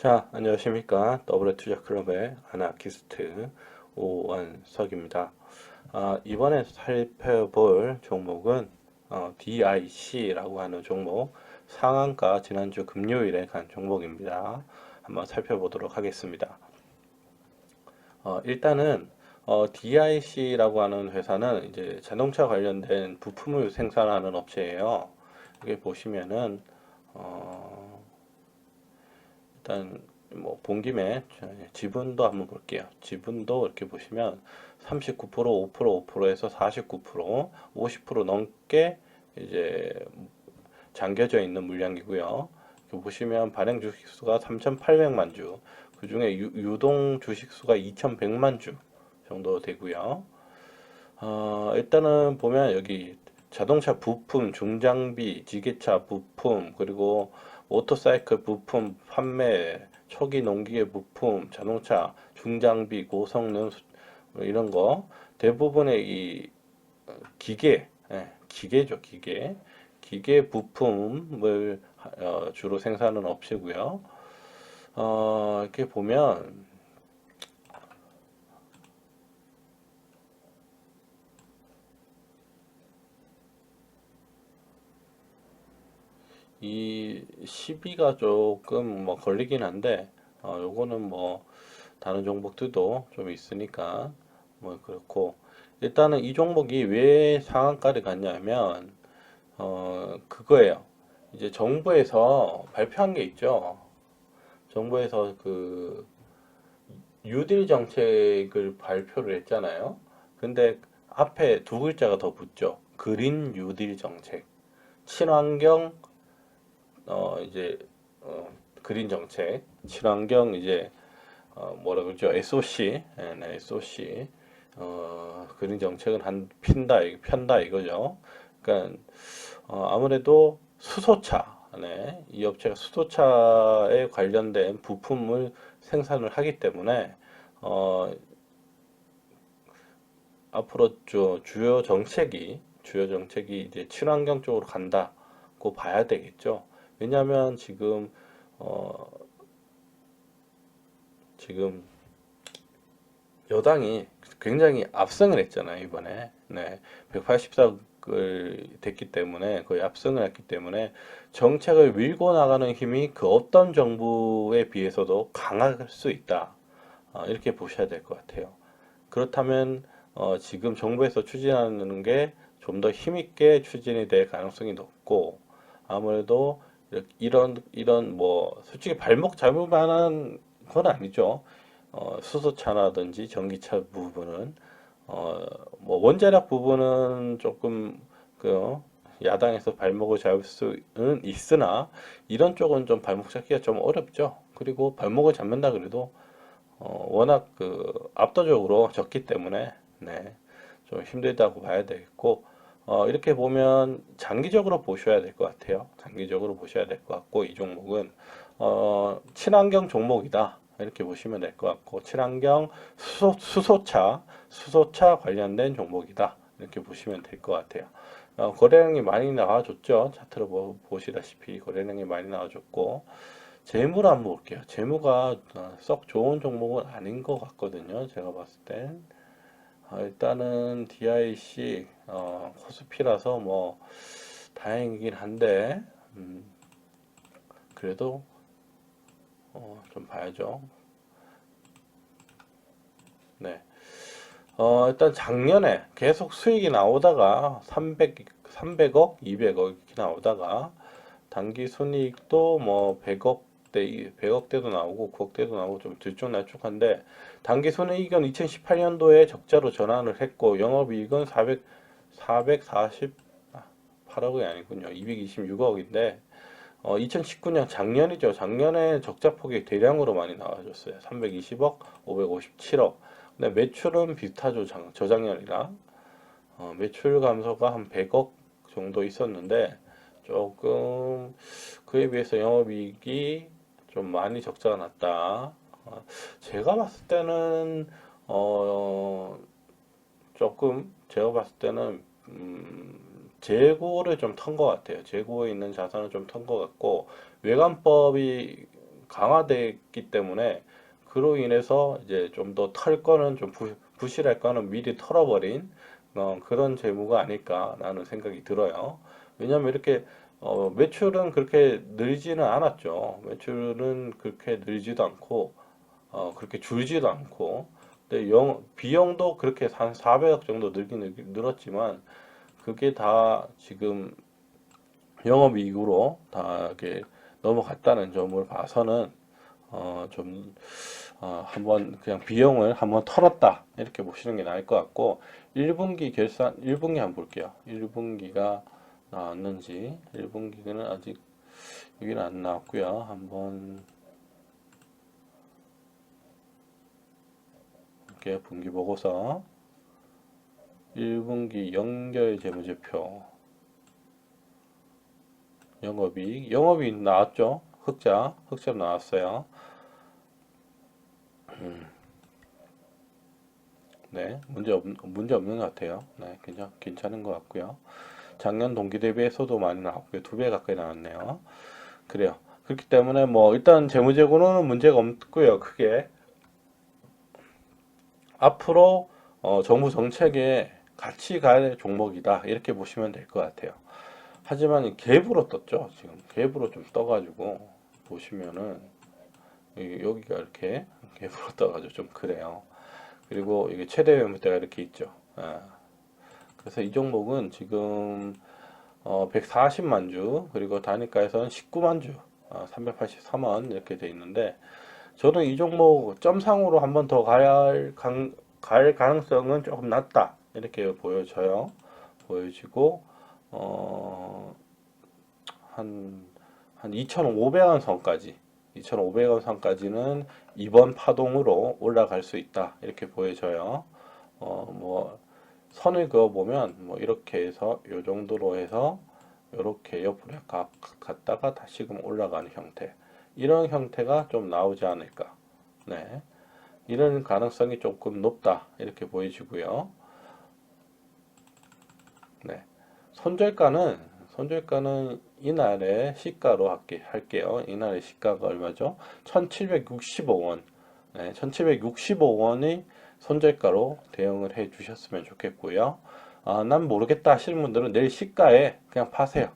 자, 안녕하십니까. 더블의 투자 클럽의 아나키스트 오원석입니다. 아, 이번에 살펴볼 종목은 어, DIC라고 하는 종목, 상한가 지난주 금요일에 간 종목입니다. 한번 살펴보도록 하겠습니다. 어, 일단은 어, DIC라고 하는 회사는 이제 자동차 관련된 부품을 생산하는 업체예요. 여기 보시면은 어, 일단 뭐 본 김에 지분도 한번 볼게요. 지분도 이렇게 보시면 39%, 5%, 5%에서 49%, 50% 넘게 이제 잠겨져 있는 물량이고요. 보시면 발행 주식 수가 3,800만 주, 그 중에 유 동 주식 수가 2,100만 주 정도 되고요. 어, 일단은 보면 여기 자동차 부품, 중장비, 지게차 부품, 그리고 모터사이클 부품 판매, 초기 농기계 부품, 자동차, 중장비, 고성능 뭐 이런 거 대부분의 이 기계, 예, 기계죠, 기계. 기계 부품을 어, 주로 생산하는 업체고요. 어, 이렇게 보면 이 시비가 조금 뭐 걸리긴 한데 어 요거는 뭐 다른 종목들도 좀 있으니까 뭐 그렇고 일단은 이 종목이 왜 상한가를 갔냐면 어 그거예요. 이제 정부에서 발표한 게 있죠. 정부에서 그 뉴딜 정책을 발표를 했잖아요. 근데 앞에 두 글자가 더 붙죠. 그린 뉴딜 정책. 친환경 어 이제 어 그린 정책, 친환경 이제 어 뭐라 그러죠? SOC, 예, 네, SOC 어 그린 정책은 한 핀다, 편다 이거죠. 그러니까 어 아무래도 수소차, 네, 이 업체가 수소차에 관련된 부품을 생산을 하기 때문에 어 앞으로 주, 주요 정책이 주요 정책이 이제 친환경 쪽으로 간다고 봐야 되겠죠. 왜냐하면 지금 어 지금 여당이 굉장히 압승을 했잖아요 이번에. 네. 184을 됐기 때문에 거의 압승을 했기 때문에 정책을 밀고 나가는 힘이 그 어떤 정부에 비해서도 강할 수 있다. 어, 이렇게 보셔야 될 것 같아요. 그렇다면 어, 지금 정부에서 추진하는 게 좀 더 힘있게 추진이 될 가능성이 높고 아무래도 이런 이런 뭐 솔직히 발목 잡을만한 건 아니죠. 어, 수소차라든지 전기차 부분은 어, 뭐 원자력 부분은 조금 그 야당에서 발목을 잡을 수는 있으나 이런 쪽은 좀 발목 잡기가 좀 어렵죠. 그리고 발목을 잡는다 그래도 어, 워낙 그 압도적으로 적기 때문에 네, 좀 힘들다고 봐야 되겠고 어, 이렇게 보면 장기적으로 보셔야 될 것 같아요. 장기적으로 보셔야 될 것 같고 이 종목은 어, 친환경 종목이다. 이렇게 보시면 될 것 같고 친환경 수소, 수소차 수소차 관련된 종목이다. 이렇게 보시면 될 것 같아요. 어, 거래량이 많이 나와줬죠. 차트로 보, 보시다시피 거래량이 많이 나와줬고 재물 한번 볼게요. 재무가 어, 썩 좋은 종목은 아닌 것 같거든요. 제가 봤을 땐. 어, 일단은 DIC 어, 코스피라서 뭐 다행이긴 한데 음, 그래도 어, 좀 봐야죠. 네. 어, 일단 작년에 계속 수익이 나오다가 300, 300억, 200억 이렇게 나오다가 단기 순이익도 뭐 100억 100억대, 100억대도 나오고 9억대도 나오고 좀 들쭉날쭉한데 단기 손해이익은 2018년도에 적자로 전환을 했고 영업이익은 400, 448억이 아니군요. 226억인데 어, 2019년 작년이죠. 작년에 적자폭이 대량으로 많이 나와줬어요. 320억, 557억. 근데 매출은 비슷하죠. 장, 저작년이랑. 어, 매출 감소가 한 100억 정도 있었는데 조금 그에 비해서 영업이익이 좀 많이 적자가 났다. 어, 제가 봤을 때는 어 조금 제가 봤을 때는 음, 재고를 좀 턴 것 같아요. 재고에 있는 자산을 좀 턴 것 같고 외관법이 강화됐기 때문에 그로 인해서 이제 좀 더 털 거는 좀 부, 부실할 거는 미리 털어버린 어, 그런 재무가 아닐까라는 생각이 들어요. 왜냐하면 이렇게 어, 매출은 그렇게 늘지는 않았죠. 매출은 그렇게 늘지도 않고 어, 그렇게 줄지도 않고 근데 영, 비용도 그렇게 한 400억 정도 늘긴 늘- 늘었지만 그게 다 지금 영업이익으로 다 이렇게 넘어갔다는 점을 봐서는 어, 좀 어, 한번 그냥 비용을 한번 털었다 이렇게 보시는 게 나을 것 같고 1분기 결산 1분기 한번 볼게요. 1분기가 나왔는지 1분기는 아직 여기는 안 나왔고요. 한번 이렇게 분기 보고서 1분기 연결 재무제표 영업이익 영업이익 나왔죠? 흑자 흑자 나왔어요. 음. 네, 문제 없, 문제 없는 것 같아요. 네, 괜찮, 괜찮은 것 같고요. 작년 동기 대비해서도 많이 나왔고요. 두 배 가까이 나왔네요. 그래요. 그렇기 때문에 뭐 일단 재무제고는 문제가 없고요. 크게 앞으로 어, 정부 정책에 같이 갈 종목이다 이렇게 보시면 될 것 같아요. 하지만 이 갭으로 떴죠. 지금 갭으로 좀 떠가지고 보시면은 이- 여기가 이렇게 갭으로 떠가지고 좀 그래요. 그리고 이게 최대 매물대가 이렇게 있죠. 아, 그래서 이 종목은 지금 어, 140만 주 그리고 단위가에서는 19만 주, 아, 383원 이렇게 돼 있는데 저는 이 종목 점상으로 한 번 더 갈, 강- 갈 가능성은 조금 낮다 이렇게 보여져요. 보여지고 어, 한, 한 2,500원 선까지 2,500원 선까지는 이번 파동으로 올라갈 수 있다 이렇게 보여져요. 어, 뭐 선을 그어 보면 뭐 이렇게 해서 요 정도로 해서 이렇게 옆으로 가- 갔다가 다시금 올라가는 형태 이런 형태가 좀 나오지 않을까. 네. 이런 가능성이 조금 높다. 이렇게 보여지고요. 네. 손절가는, 손절가는 이날의 시가로 할게, 할게요. 이날의 시가가 얼마죠? 1765원. 네. 1765원이 손절가로 대응을 해 주셨으면 좋겠고요. 아, 난 모르겠다 하시는 분들은 내일 시가에 그냥 파세요.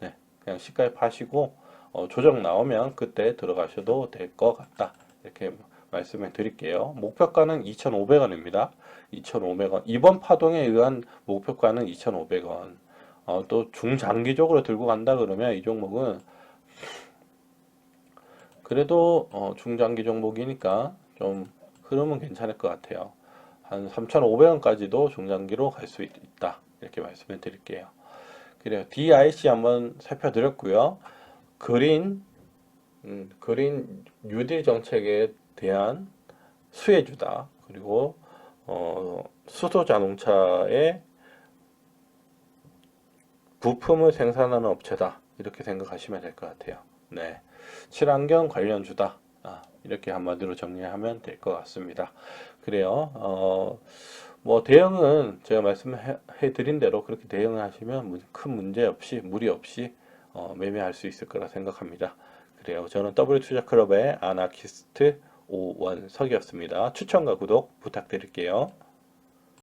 네. 그냥 시가에 파시고, 어, 조정 나오면 그때 들어가셔도 될 것 같다. 이렇게 말씀을 드릴게요. 목표가는 2,500원입니다. 2,500원. 이번 파동에 의한 목표가는 2,500원. 어, 또 중장기적으로 들고 간다 그러면 이 종목은 그래도 어, 중장기 종목이니까 좀 흐름은 괜찮을 것 같아요. 한 3,500원까지도 중장기로 갈 수 있다. 이렇게 말씀을 드릴게요. 그래요. DIC 한번 살펴드렸고요. 그린 음, 그린 뉴딜 정책에 대한 수혜주다. 그리고 어, 수소 자동차의 부품을 생산하는 업체다. 이렇게 생각하시면 될 것 같아요. 네. 친환경 관련주다. 아, 이렇게 한마디로 정리하면 될 것 같습니다. 그래요. 어, 뭐 대응은 제가 말씀해 드린 대로 그렇게 대응을 하시면 문- 큰 문제 없이 무리 없이 어, 매매할 수 있을 거라 생각합니다. 그래요. 저는 W 투자 클럽의 아나키스트 오원석이었습니다. 추천과 구독 부탁드릴게요.